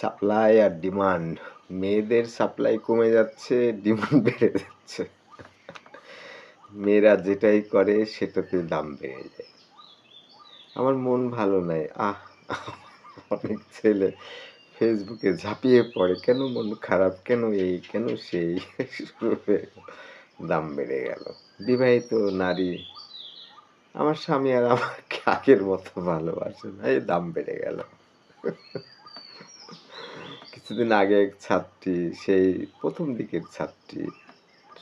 Supply আর demand মেয়েদের supply কমে যাচ্ছে ডিমান্ড বেড়ে যাচ্ছে। মেয়েরা যেটাই করে, সেটাতে দাম বেড়ে যায়। আমার মন ভালো নাই। আহ, অনেক ছেলে ফেসবুকে ঝাঁপিয়ে পড়ে। কেন মন খারাপ? কেন এই? কেন সেই? দাম বেড়ে গেল। বিবাহিত নারী, আমার স্বামী আর আমাকে আগের মতো ভালোবাসে না। এই দাম বেড়ে গেল। কিছুদিন আগে এক ছাত্রী, সেই প্রথম দিকের ছাত্রী,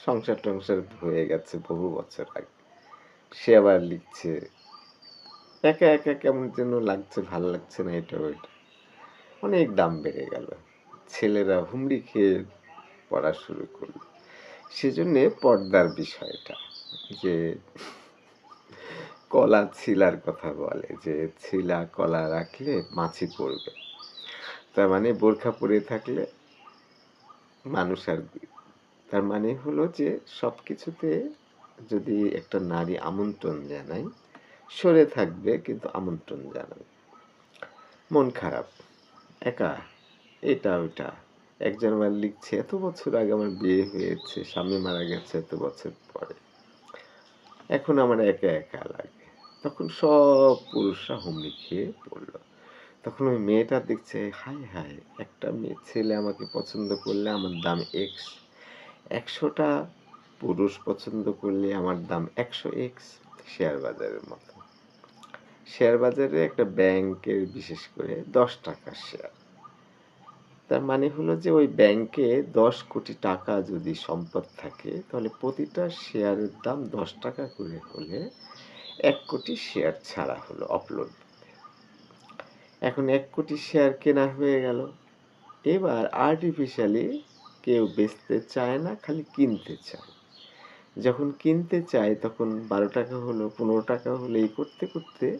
সংসার টংসার হয়ে গেছে বহু বছর আগে। সে আবার লিখছে, একা একা কেমন যেন লাগছে, ভালো লাগছে না এটা ওইটা। অনেক দাম বেড়ে গেল। ছেলেরা হুমড়ি খেয়ে পড়া শুরু করল। সেজন্যে পর্দার বিষয়টা, যে কলা ছিলার কথা বলে, যে ছিলা কলা রাখলে মাছি পড়বে। তার মানে বোরখা পরে থাকলে মানুষ আর তার মানে হলো যে সব কিছুতে যদি একটা নারী আমন্ত্রণ জানায়, সরে থাকবে কিন্তু আমন্ত্রণ জানাবে। মন খারাপ, একা, এটা ওটা একজন আমার লিখছে, এত বছর আগে আমার বিয়ে হয়েছে, স্বামী মারা গেছে এত বছর পরে। এখন আমার একা একা লাগে। তখন সব পুরুষরা হুমড়ি খেয়ে পড়ল। তখন ওই মেয়েটা দেখছে, হায় হায়, একটা মেয়ে ছেলে আমাকে পছন্দ করলে আমার দাম এক্স একশোটা পুরুষ পছন্দ করলে আমার দাম একশো এক্স শেয়ার বাজারের মতো। শেয়ার বাজারে একটা ব্যাংকের বিশেষ করে দশ টাকার শেয়ার। তার মানে হলো যে ওই ব্যাংকে দশ কোটি টাকা যদি সম্পদ থাকে, তাহলে প্রতিটা শেয়ারের দাম দশ টাকা করে হলে এক কোটি শেয়ার ছাড়া হলো আপলোড এখন এক কোটি শেয়ার কেনা হয়ে গেল। এবার আর্টিফিশিয়ালি কেউ বেচতে চায় না, খালি কিনতে চায়। যখন কিনতে চায়, তখন বারো টাকা হলো, পনেরো টাকা হলো, এই করতে করতে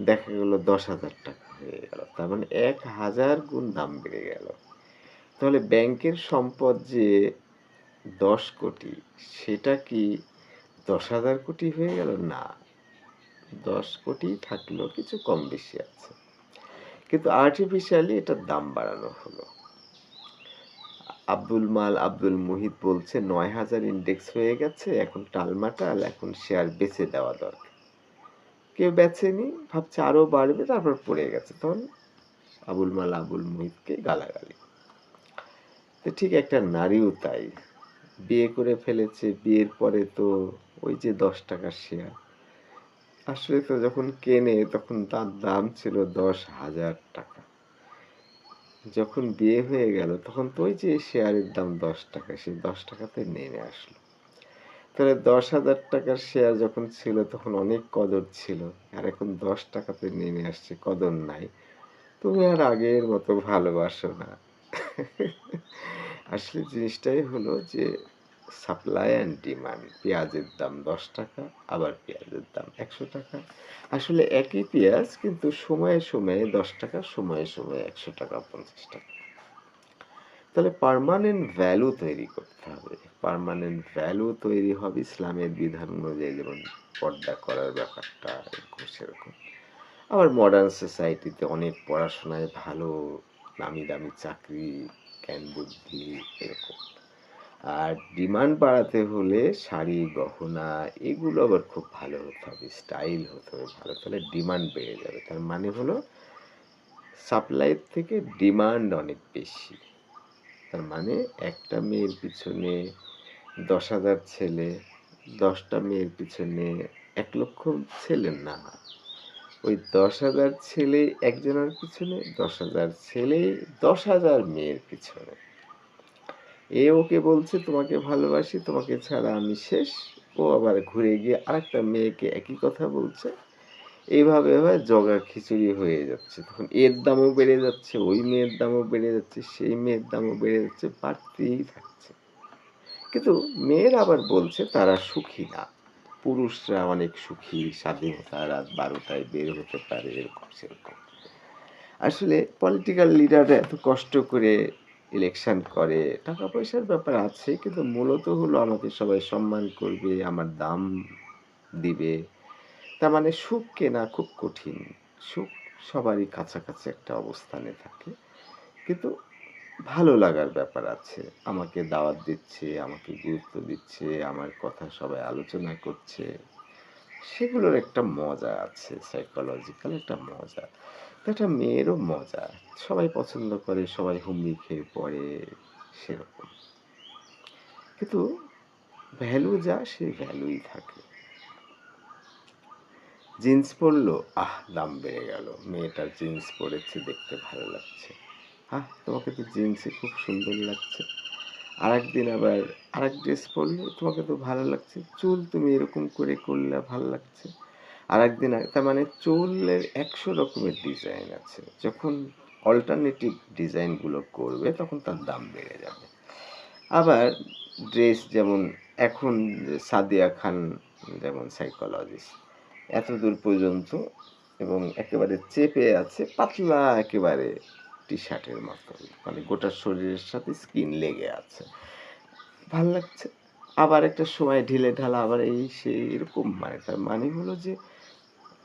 দেখা গেল দশ হাজার টাকা হয়ে গেল। তার মানে এক হাজার গুণ দাম বেড়ে গেল। তাহলে ব্যাংকের সম্পদ যে দশ কোটি, সেটা কি দশ হাজার কোটি হয়ে গেল? না। দশ কোটি থাকলেও কিছু কম বেশি আছে। কিন্তু আর্টিফিশিয়ালি এটার দাম বাড়ানো হলো। আব্দুল মাল আব্দুল মুহিত বলছে, নয় হাজার ইন্ডেক্স হয়ে গেছে, এখন টালমাটাল, এখন শেয়ার বেচে দেওয়া দরকার। কেউ বেচেনি, ভাবছে আরও বাড়বে, তারপর পড়ে গেছে। তখন আবুল মাল আবুল মুহিতকে গালাগালি। তো ঠিক একটা নারীও তাই। বিয়ে করে ফেলেছে, বিয়ের পরে তো ওই যে দশ টাকার শেয়ার আসলে তো যখন কেনে তখন তার দাম ছিল দশ হাজার টাকা। যখন বিয়ে হয়ে গেল তখন তো ওই যে শেয়ারের দাম দশ টাকা সেই দশ টাকাতে নেমে আসলো। তাহলে দশ হাজার টাকার শেয়ার যখন ছিল তখন অনেক কদর ছিল, আর এখন দশ টাকাতে নেমে আসছে, কদর নাই। তুমি আর আগের মতো ভালোবাসো না। আসলে জিনিসটাই হলো যে সাপ্লাই অ্যান্ড ডিমান্ড পেঁয়াজের দাম দশ টাকা, আবার পেঁয়াজের দাম একশো টাকা। আসলে একই পেঁয়াজ কিন্তু সময়ে সময়ে দশ টাকা, সময়ে সময়ে একশো টাকা, পঞ্চাশ টাকা। তাহলে পারমানেন্ট ভ্যালু তৈরি করতে হবে। পারমানেন্ট ভ্যালু তৈরি হবে ইসলামের বিধান অনুযায়ী, যেমন পর্দা করার ব্যাপারটা, এরকম সেরকম। আবার মডার্ন সোসাইটিতে অনেক পড়াশোনায় ভালো, নামি দামি চাকরি, জ্ঞান বুদ্ধি, এরকম। আর ডিমান্ড বাড়াতে হলে শাড়ি, গহনা এগুলো আবার খুব ভালো হতে হবে, স্টাইল হতে হবে ভালো, তাহলে ডিমান্ড বেড়ে যাবে। তার মানে হলো সাপ্লাইয়ের থেকে ডিমান্ড অনেক বেশি। তার মানে একটা মেয়ের পিছনে দশ হাজার ছেলে, দশটা মেয়ের পিছনে এক লক্ষ ছেলে না। ওই দশ হাজার ছেলে একজনের পিছনে, দশ হাজার ছেলে দশ হাজার মেয়ের পিছনে। এ ওকে বলছে, তোমাকে ভালোবাসি, তোমাকে ছাড়া আমি শেষ। ও আবার ঘুরে গিয়ে আরেকটা মেয়েকে একই কথা বলছে। এইভাবে হয় জগা খিচুড়ি হয়ে যাচ্ছে। তখন এর দামও বেড়ে যাচ্ছে, ওই মেয়ের দামও বেড়ে যাচ্ছে, সেই মেয়ের দামও বেড়ে যাচ্ছে, বাড়তেই থাকছে। কিন্তু মেয়ের আবার বলছে, তারা সুখী না। পুরুষরা অনেক সুখী, স্বাধীনতা রাত বারোটায় বের হতে পারে, এরকম, সেরকম। আসলে পলিটিক্যাল লিডাররা এত কষ্ট করে ইলেকশন করে টাকা পয়সার ব্যাপার আছে কিন্তু মূলত হলো আমাকে সবাই সম্মান করবে আমার দাম দিবে তার মানে সুখ কেনা খুব কঠিন সুখ সবারই কাছাকাছি একটা অবস্থানে থাকে কিন্তু ভালো লাগার ব্যাপার আছে। আমাকে দাওয়াত দিচ্ছে, আমাকে গুরুত্ব দিচ্ছে, আমার কথা সবাই আলোচনা করছে। সেগুলোর একটা মজা আছে, সাইকোলজিক্যাল একটা মজা। একটা মেয়েরও মজা। সবাই পছন্দ করে, সবাই হুমড়ি খেয়ে পড়ে, সেরকম। কিন্তু ভ্যালু যা সেই ভ্যালুই থাকে। জিন্স পরলো, আহ! দাম বেড়ে গেল। মেয়েটা জিন্স পরেছে, দেখতে ভালো লাগছে। আহ! তোমাকে তো জিন্সে খুব সুন্দর লাগছে। আরেকদিন আবার আরেক ড্রেস পরলে, তোমাকে তো ভালো লাগছে। চুল তুমি এরকম করে করলে ভালো লাগছে। আরেকদিন আ তার মানে চুলের ১০০ রকমের ডিজাইন আছে। যখন অল্টারনেটিভ ডিজাইনগুলো করবে, তখন তার দাম বেড়ে যাবে। আবার ড্রেস যেমন এখন সাদিয়া খান যেমন সাইকোলজিস্ট এতদূর পর্যন্ত এবং একেবারে চেপে আছে পাতলা একেবারে টি-শার্টের মতো। মানে গোটা শরীরের সাথে স্কিন লেগে আছে। ভালো লাগছে। আবার একটা সময় ঢিলেঢালা আবার এই সেই এরকম মানে তার মানে হলো যে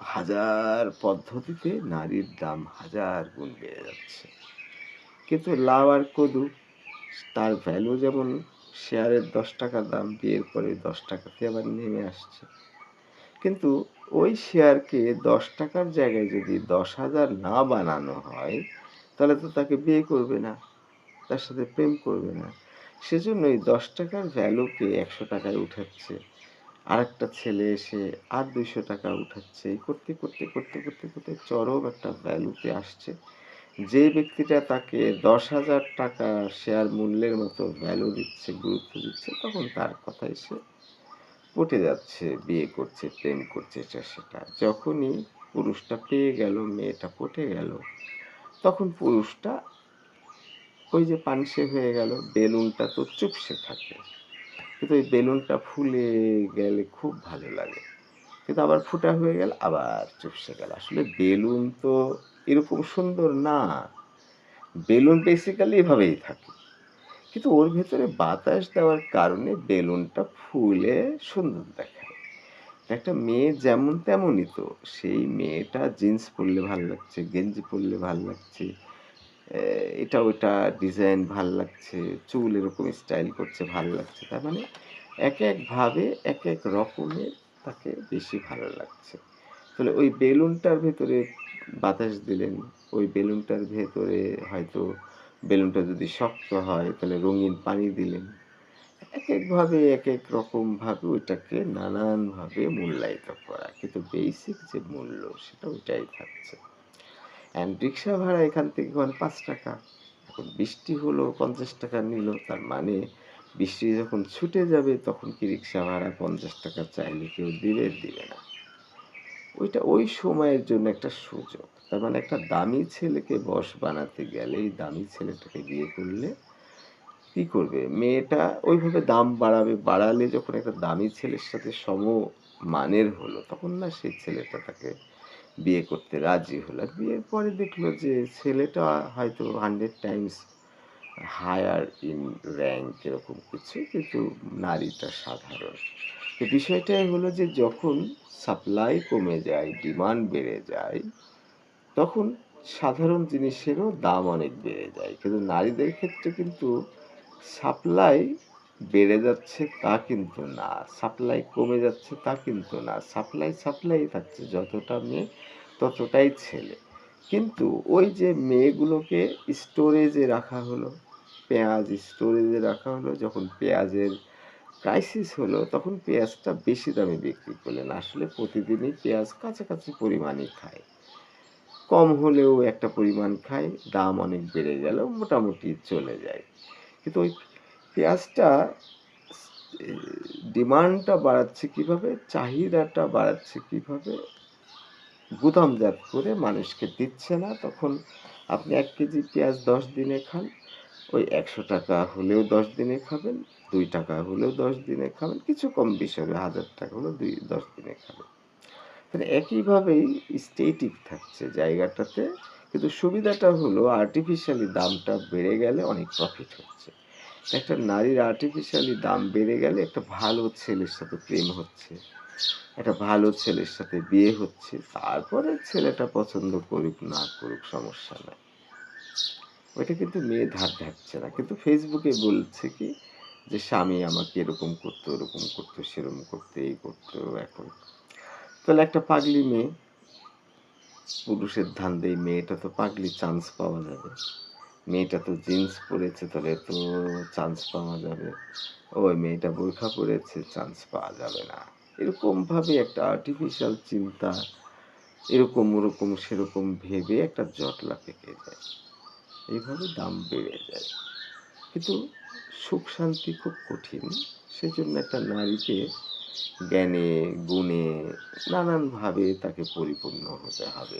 হাজার পদ্ধতিতে নারীর দাম হাজার গুণ বেড়ে যাচ্ছে। কিন্তু লাউ আর কদু তার ভ্যালু যেমন শেয়ারের ৳১০ দাম বিয়ের পরে ৳১০ আবার নেমে আসছে। কিন্তু ওই শেয়ারকে দশ টাকার জায়গায় যদি ১০,০০০ না বানানো হয়, তাহলে তো তাকে বিয়ে করবে না। তার সাথে প্রেম করবে না। সেজন্য এই ৳১০ র ভ্যালুকে একশো টাকায় উঠাচ্ছে। আরেকটা ছেলে এসে আর ৳২০০ উঠাচ্ছে। এই করতে, করতে, করতে, করতে, করতে চরম একটা ভ্যালুতে আসছে। যে ব্যক্তিটা তাকে ৳১০,০০০ শেয়ার মূল্যের মতো ভ্যালু দিচ্ছে, গুরুত্ব দিচ্ছে, তখন তার কথায় সে পটে যাচ্ছে, বিয়ে করছে, প্রেম করছে এটা সেটা। যখনই পুরুষটা পেয়ে গেল, মেয়েটা পটে গেল, তখন পুরুষটা ওই যে পানসে হয়ে গেল, বেলুনটা তো চুপসে থাকে। কিন্তু ওই বেলুনটা ফুলে গেলে খুব ভালো লাগে। কিন্তু আবার ফুটা হয়ে গেলে আবার চুপসে গেল। আসলে বেলুন তো এরকম সুন্দর না। বেলুন বেসিক্যালি এভাবেই থাকে। কিন্তু ওর ভেতরে বাতাস দেওয়ার কারণে বেলুনটা ফুলে সুন্দর দেখায়। একটা মেয়ে যেমন তেমনই তো। সেই মেয়েটা জিন্স পরলে ভালো লাগছে, গেঞ্জি পরলে ভালো লাগছে। এটা ওটা ডিজাইন ভালো লাগছে, চুল এরকম স্টাইল করছে ভালো লাগছে। তার মানে এক একভাবে এক এক রকমের তাকে বেশি ভালো লাগছে। তাহলে ওই বেলুনটার ভেতরে বাতাস দিলেন, ওই বেলুনটার ভেতরে হয়তো বেলুনটা যদি শক্ত হয়, তাহলে রঙিন পানি দিলেন। এক একভাবে এক একেক রকমভাবে ওইটাকে নানানভাবে মূল্যায়িত করা। কিন্তু বেসিক যে মূল্য সেটা ওইটাই থাকছে। অ্যান্ড রিক্সা ভাড়া এখান থেকে ধরেন ৳৫ এখন বৃষ্টি হলো ৳৫০ নিল। তার মানে বৃষ্টি যখন ছুটে যাবে তখন কি রিক্সা ভাড়া ৳৫০ চাইলে কেউ দিবে? দিবে না। ওইটা ওই সময়ের জন্য একটা সুযোগ। তার মানে একটা দামি ছেলেকে বস বানাতে গেলে, এই দামি ছেলেটাকে বিয়ে করলে কি করবে? মেয়েটা ওইভাবে দাম বাড়াবে। বাড়ালে যখন একটা দামি ছেলের সাথে সম মানের হলো, তখন না সেই ছেলেটা তাকে বিয়ে করতে রাজি হলো। বিয়ের পরে দেখল যে ছেলেটা হয়তো 100 টাইমস হায়ার ইন র‍্যাংক এরকম কিছু, কিন্তু নারীটা সাধারণ। তো বিষয়টাই হলো যে যখন সাপ্লাই কমে যায়, ডিমান্ড বেড়ে যায়, তখন সাধারণ জিনিসেরও দাম অনেক বেড়ে যায়। কিন্তু নারীদের ক্ষেত্রে কিন্তু সাপ্লাই বেড়ে যাচ্ছে তা কিন্তু না। সাপ্লাই কমে যাচ্ছে তা কিন্তু না। সাপ্লাই সাপ্লাই থাকছে। যতটা মেয়ে ততটাই ছেলে। কিন্তু ওই যে মেয়েগুলোকে স্টোরেজে রাখা হলো, পেঁয়াজ স্টোরেজে রাখা হলো, যখন পেঁয়াজের ক্রাইসিস হলো, তখন পেঁয়াজটা বেশি দামে বিক্রি করলেন। আসলে প্রতিদিনই পেঁয়াজ কাছাকাছি পরিমাণই খায়। কম হলেও একটা পরিমাণ খায়, দাম অনেক বেড়ে গেলেও মোটামুটি চলে যায়। কিন্তু ওই পেঁয়াজটা ডিমান্ডটা বাড়াচ্ছে কীভাবে? চাহিদাটা বাড়াচ্ছে কীভাবে? গুদামজাত করে মানুষকে দিচ্ছে না। তখন আপনি এক কেজি পেঁয়াজ ১০ দিনে খান। ওই ৳১০০ হলেও ১০ দিনে খাবেন, দুই টাকা হলেও ১০ দিনে খাবেন। কিছু কম বেশি হবে, ৳১০০০ হলেও দুই ১০ দিনে খাবেন। মানে একইভাবেই স্ট্যাটিক থাকছে জায়গাটাতে। কিন্তু সুবিধাটা হলো আর্টিফিশিয়ালি দামটা বেড়ে গেলে অনেক প্রফিট হচ্ছে। একটা নারীর আর্টিফিশিয়ালি দাম বেড়ে গেলে একটা ভালো ছেলের সাথে প্রেম হচ্ছে। একটা ভালো ছেলের সাথে বিয়ে হচ্ছে। তারপরে ছেলেটা পছন্দ করুক, না করুক, সমস্যা নাই। ওইটা কিন্তু মেয়ে ধার ধারছে না কিন্তু ফেসবুকে বলছে কি, যে স্বামী আমাকে এরকম করতো, ওরকম করতো, সেরকম করতো, এই করতো, এখন তাহলে একটা পাগলি মেয়ে, পুরুষের ধান্দেই মেয়েটা তো পাগলি চান্স পাওয়া যাবে মেয়েটা তো জিন্স পরেছে, তাহলে তো চান্স পাওয়া যাবে। ওই মেয়েটা বোরখা পরেছে চান্স পাওয়া যাবে না। এরকম ভাবে একটা আর্টিফিশিয়াল চিন্তা, এরকম ওরকম সেরকম ভেবে একটা জটলা পেকে যায়। এইভাবে দাম বেড়ে যায়। কিন্তু সুখ শান্তি খুব কঠিন। সেজন্য একটা নারীকে জ্ঞানে, গুণে নানানভাবে তাকে পরিপূর্ণ হতে হবে।